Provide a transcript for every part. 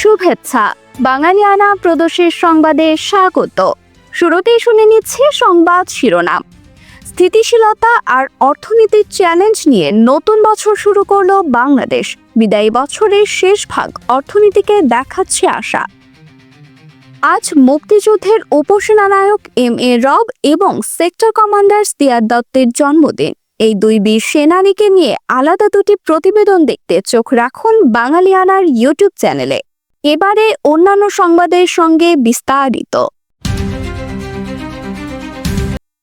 শুভেচ্ছা। বাঙালিয়ানা প্রদোষের সংবাদে স্বাগত। শুরুতেই শুনে নিচ্ছে সংবাদ শিরোনাম। স্থিতিশীলতা আর অর্থনীতির চ্যালেঞ্জ নিয়ে নতুন বছর শুরু করল বাংলাদেশ। বিদায়ী বছরের শেষ ভাগ অর্থনীতিকে দেখাচ্ছে আশা। আজ মুক্তিযুদ্ধের উপসেনানায়ক এম এ রব এবং সেক্টর কমান্ডার সিয়ার দত্তের জন্মদিন। এই দুই বীর সেনানীকে নিয়ে আলাদা দুটি প্রতিবেদন দেখতে চোখ রাখুন বাঙালিয়ানার ইউটিউব চ্যানেলে। এবারে অন্যান্য সংবাদের সঙ্গে বিস্তারিত।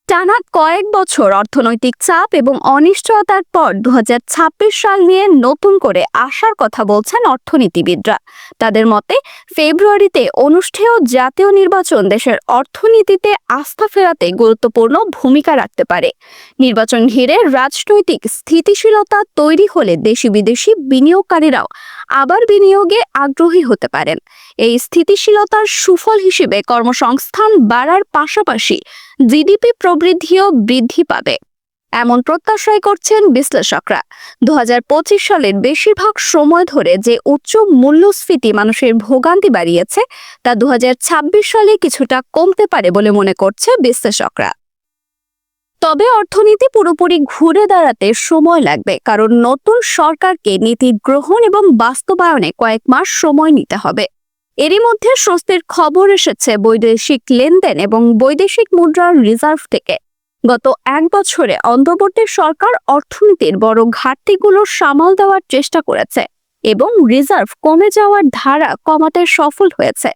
টানা কয়েক বছর অর্থনৈতিক চাপ এবং অনিশ্চয়তার পর দু হাজার ছাব্বিশ সাল নিয়ে নতুন করে আসার কথা বলছেন অর্থনীতিবিদরা। তাদের মতে, ফেব্রুয়ারিতে অনুষ্ঠেয় জাতীয় নির্বাচন দেশের অর্থনীতিতে আস্থা ফেরাতে গুরুত্বপূর্ণ ভূমিকা রাখতে পারে। নির্বাচন ঘিরে রাজনৈতিক স্থিতিশীলতা তৈরি হলে দেশি বিদেশি বিনিয়োগকারীরাও আবার বিনিয়োগে আগ্রহী হতে পারেন। এই স্থিতিশীলতার সুফল হিসেবে কর্মসংস্থান বাড়ার পাশাপাশি জিডিপি প্রবৃদ্ধিও বৃদ্ধি পাবে। এমন প্রত্যাশাই করছেন বিশ্লেষকরা। দু হাজার পঁচিশ সালের বেশিরভাগ সময় ধরে যে উচ্চ মূল্যস্ফীতি মানুষের ভোগান্তি বাড়িয়েছে, তা দু হাজার ছাব্বিশ সালে কিছুটা কমতে পারে বলে মনে করছে বিশ্লেষকরা। তবে অর্থনীতি পুরোপুরি ঘুরে দাঁড়াতে সময় লাগবে, কারণ নতুন সরকারকে নীতি গ্রহণ এবং বাস্তবায়নে কয়েক মাস সময় নিতে হবে। এরই মধ্যে স্বস্তির খবর এসেছে বৈদেশিক লেনদেন এবং বৈদেশিক মুদ্রার রিজার্ভ থেকে। গত এক বছরে অন্তর্বর্তী সরকার অর্থনীতির বড় ঘাটতিগুলো সামাল দেওয়ার চেষ্টা করেছে এবং রিজার্ভ কমে যাওয়ার ধারা কমাতে সফল হয়েছে।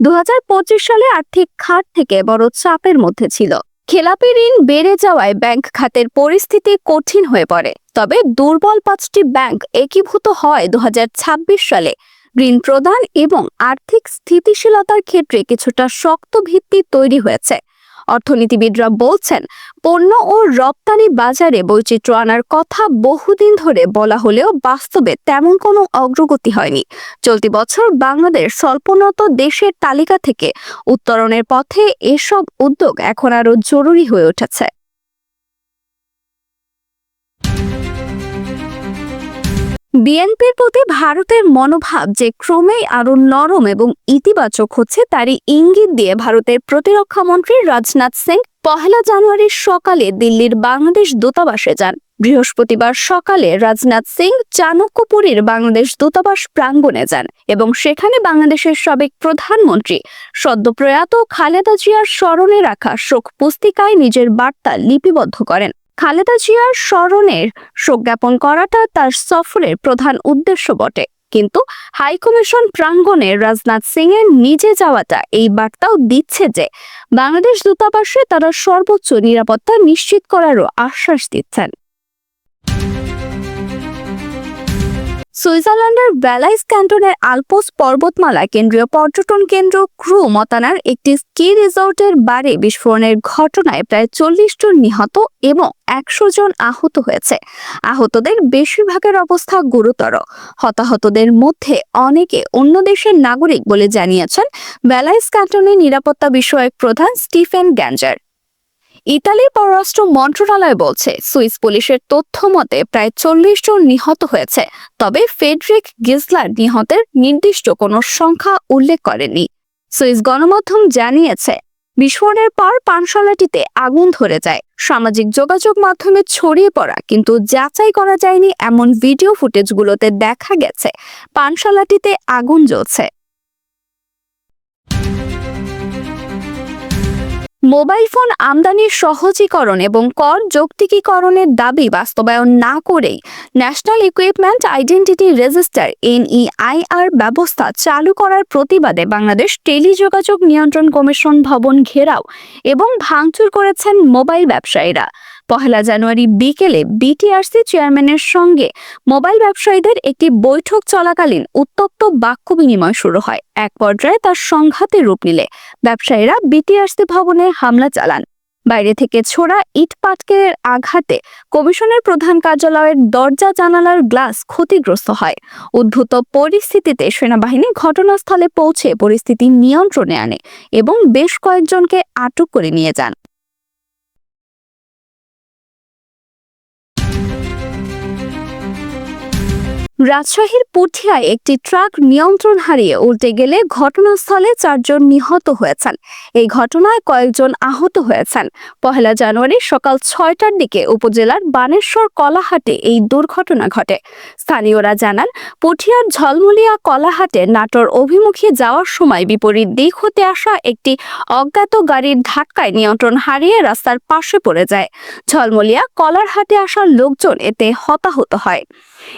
দু হাজার পঁচিশ সালে আর্থিক খাত থেকে বড় চাপের মধ্যে ছিল। খেলাপি ঋণ বেড়ে যাওয়ায় ব্যাংক খাতের পরিস্থিতি কঠিন হয়ে পড়ে। তবে দুর্বল পাঁচটি ব্যাংক একীভূত হয় দু হাজার ছাব্বিশ সালে। ঋণ প্রদান এবং আর্থিক স্থিতিশীলতার ক্ষেত্রে কিছুটা শক্ত ভিত্তি তৈরি হয়েছে। অর্থনীতিবিদরা বলছেন, পণ্য ও রপ্তানি বাজারে বৈচিত্র্য আনার কথা বহুদিন ধরে বলা হলেও বাস্তবে তেমন কোনো অগ্রগতি হয়নি। চলতি বছর বাংলাদেশ স্বল্পোন্নত দেশের তালিকা থেকে উত্তরণের পথে এসব উদ্যোগ এখন আরও জরুরি হয়ে উঠেছে। বিএনপির প্রতি ভারতের মনোভাব যে ক্রমেই আরও নরম এবং ইতিবাচক হচ্ছে, তারই ইঙ্গিত দিয়ে ভারতের প্রতিরক্ষা মন্ত্রী রাজনাথ সিং পহেলা জানুয়ারির সকালে দিল্লির বাংলাদেশ দূতাবাসে যান। বৃহস্পতিবার সকালে রাজনাথ সিং চাণক্যপুরীর বাংলাদেশ দূতাবাস প্রাঙ্গণে যান এবং সেখানে বাংলাদেশের সাবেক প্রধানমন্ত্রী সদ্যপ্রয়াত খালেদা জিয়ার স্মরণে রাখা শোক পুস্তিকায় নিজের বার্তা লিপিবদ্ধ করেন। খালেদা জিয়ার স্মরণের শোক জ্ঞাপন করাটা তার সফরের প্রধান উদ্দেশ্য বটে। কিন্তু হাইকমিশন প্রাঙ্গণে রাজনাথ সিং এর নিজে যাওয়াটা এই বার্তাও দিচ্ছে যে বাংলাদেশ দূতাবাসে তারা সর্বোচ্চ নিরাপত্তা নিশ্চিত করারও আশ্বাস দিচ্ছেন। সুইজারল্যান্ডের ভ্যালাইস ক্যান্টনের আলপোস পর্বতমালা কেন্দ্রীয় পর্যটন কেন্দ্র ক্রু মতানার একটি স্কি রিসোর্টের বারে বিস্ফোরণের ঘটনায় প্রায় চল্লিশ জন নিহত এবং একশো জন আহত হয়েছে। আহতদের বেশিরভাগের অবস্থা গুরুতর। হতাহতদের মধ্যে অনেকে অন্য দেশের নাগরিক বলে জানিয়েছেন ভ্যালাইস ক্যান্টনের নিরাপত্তা বিষয়ক প্রধান স্টিফেন গ্যাঞ্জার। ইতালির পররাষ্ট্র মন্ত্রণালয় বলছে, সুইস পুলিশের তথ্য মতে প্রায় চল্লিশ জন নিহত হয়েছে, তবে ফেডরিক গিজলার নিহতের নির্দিষ্ট কোনো সংখ্যা উল্লেখ করেনি। সুইস গণমাধ্যম জানিয়েছে, বিস্ফোরণের পর পানশালাটিতে আগুন ধরে যায়। সামাজিক যোগাযোগ মাধ্যমে ছড়িয়ে পড়া কিন্তু যাচাই করা যায়নি এমন ভিডিও ফুটেজগুলোতে দেখা গেছে, পানশালাটিতে আগুন জ্বলছে। মোবাইল ফোন আমদানির সহজীকরণ এবং কর যৌক্তিকীকরণের দাবি বাস্তবায়ন না করেই national equipment identity register NEIR ব্যবস্থা চালু করার প্রতিবাদে বাংলাদেশ টেলিযোগাযোগ নিয়ন্ত্রণ কমিশন ভবন ঘেরাও এবং ভাঙচুর করেছেন মোবাইল ব্যবসায়ীরা। পহেলা জানুয়ারি বিকেলে বিটিআরসি চেয়ারম্যানের সঙ্গে মোবাইল ব্যবসায়ীদের একটি বৈঠক চলাকালীন উত্তপ্ত বাক্য বিনিময় শুরু হয়। এক পর্যায়ে তার সংঘাতে রূপ নিলে। ব্যবসায়ীরা বিটিআরসি ভবনে হামলা চালান। বাইরে থেকে ছোড়া ইট পাটকের আঘাতে কমিশনের প্রধান কার্যালয়ের দরজা জানালার গ্লাস ক্ষতিগ্রস্ত হয়। উদ্ভূত পরিস্থিতিতে সেনাবাহিনী ঘটনাস্থলে পৌঁছে পরিস্থিতি নিয়ন্ত্রণে আনে এবং বেশ কয়েকজনকে আটক করে নিয়ে যান। রাজশাহীর পুঠিয়ায় একটি ট্রাক নিয়ন্ত্রণ হারিয়ে উল্টে গেলে ঘটনাস্থলে চারজন নিহত হয়েছেন। এই ঘটনায় কয়েকজন আহত হয়েছেন। পহেলা জানুয়ারি সকাল ছয়টার দিকে উপজেলার বানেশ্বর কলাহাটে এই দুর্ঘটনা ঘটে। স্থানীয়রা জানান, পুঠিয়ার ঝলমুলিয়া কলাহাটে নাটোর অভিমুখে যাওয়ার সময় বিপরীত দিক হতে আসা একটি অজ্ঞাত গাড়ির ধাক্কায় নিয়ন্ত্রণ হারিয়ে রাস্তার পাশে পড়ে যায়। ঝলমলিয়া কলারহাটে আসা লোকজন এতে হতাহত হয়।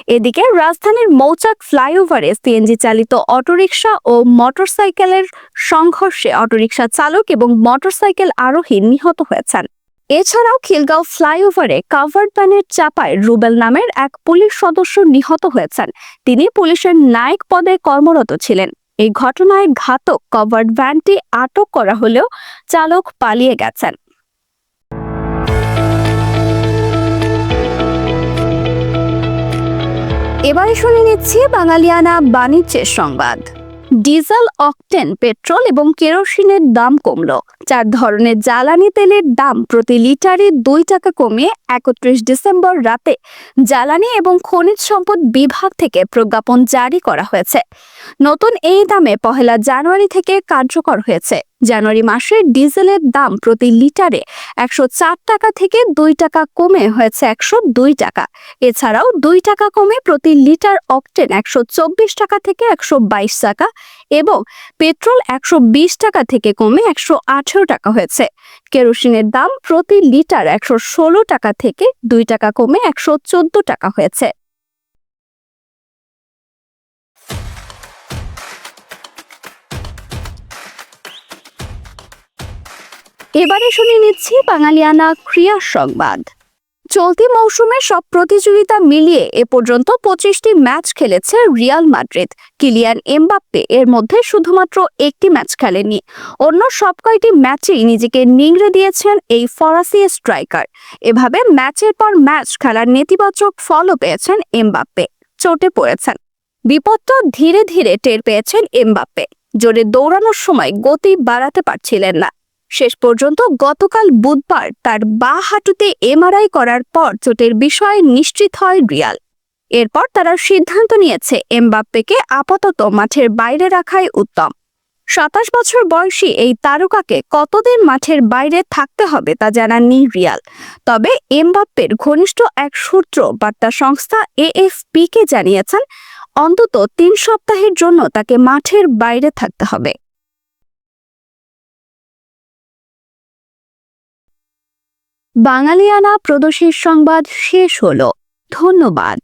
এদিকে রাজধানীর মৌচাক ফ্লাইওভারে সিএনজি চালিত অটোরিকশা ও মোটরসাইকেলের সংঘর্ষে অটোরিকশা চালক এবং মোটরসাইকেল আরোহী নিহত হয়েছেন। এছাড়াও খিলগাঁও ফ্লাইওভারে কাভার্ড ভ্যানের চাপায় রুবেল নামের এক পুলিশ সদস্য নিহত হয়েছেন। তিনি পুলিশের নায়ক পদে কর্মরত ছিলেন। এই ঘটনায় ঘাতক কভার্ড ভ্যানটি আটক করা হলেও চালক পালিয়ে গেছেন। এবারে শুনে নিচ্ছি বাঙালিয়ানা বাণিজ্যের সংবাদ। ডিজেল, অকটেন, পেট্রোল এবং কেরোসিনের দাম কমল। চার ধরনের জ্বালানি তেলের দাম প্রতি লিটারে দুই টাকা কমিয়ে একত্রিশ ডিসেম্বর রাতে জ্বালানি এবং খনিজ সম্পদ বিভাগ থেকে প্রজ্ঞাপন জারি করা হয়েছে। নতুন এই দামে পহেলা জানুয়ারি থেকে কার্যকর হয়েছে। জানুয়ারি মাসে ডিজেলের দাম প্রতি লিটারে একশো চার টাকা থেকে দুই টাকা কমে হয়েছে একশো দুই টাকা। এছাড়াও দুই টাকা কমে প্রতি লিটার অকটেন একশো চব্বিশ টাকা থেকে একশো বাইশ টাকা এবং পেট্রোল একশো বিশ টাকা থেকে কমে একশো আঠেরো টাকা হয়েছে। কেরোসিনের দাম প্রতি লিটার একশো ষোলো টাকা থেকে দুই টাকা কমে একশো চোদ্দ টাকা হয়েছে। এবারে শুনে নিচ্ছি বাঙালিয়ানা ক্রিয়া সংবাদ। চলতি মৌসুমে সব প্রতিযোগিতা মিলিয়ে এ পর্যন্ত পঁচিশটি ম্যাচ খেলেছে রিয়াল মাদ্রিদ। কিলিয়ান এমবাপ্পে এর মধ্যে শুধুমাত্র একটি ম্যাচ খেলেনি। অন্য সব কয়টি ম্যাচেই নিজেকে নিংড়ে দিয়েছেন এই ফরাসি স্ট্রাইকার। এভাবে ম্যাচের পর ম্যাচ খেলার নেতিবাচক ফলও পেয়েছেন এমবাপ্পে। চোটে পড়েছেন। বিপদটা ধীরে ধীরে টের পেয়েছেন এমবাপ্পে। জোরে দৌড়ানোর সময় গতি বাড়াতে পারছিলেন না। শেষ পর্যন্ত গতকাল বুধবার তার বা হাঁটুতে এমআরআই করার পর চোটের বিষয়ে নিশ্চিত হয় রিয়াল। এরপর তারা সিদ্ধান্ত নিয়েছে এমবাপ্পেকে আপাতত মাঠের বাইরে রাখাই উত্তম। সাতাশ বছর বয়সী এই তারকাকে কতদিন মাঠের বাইরে থাকতে হবে তা জানাননি রিয়াল। তবে এমবাপ্পের ঘনিষ্ঠ এক সূত্র বার্তা সংস্থা এএফপিকে জানিয়েছেন, অন্তত তিন সপ্তাহের জন্য তাকে মাঠের বাইরে থাকতে হবে। বাঙালিয়ানা প্রদোষের সংবাদ শেষ হলো। ধন্যবাদ।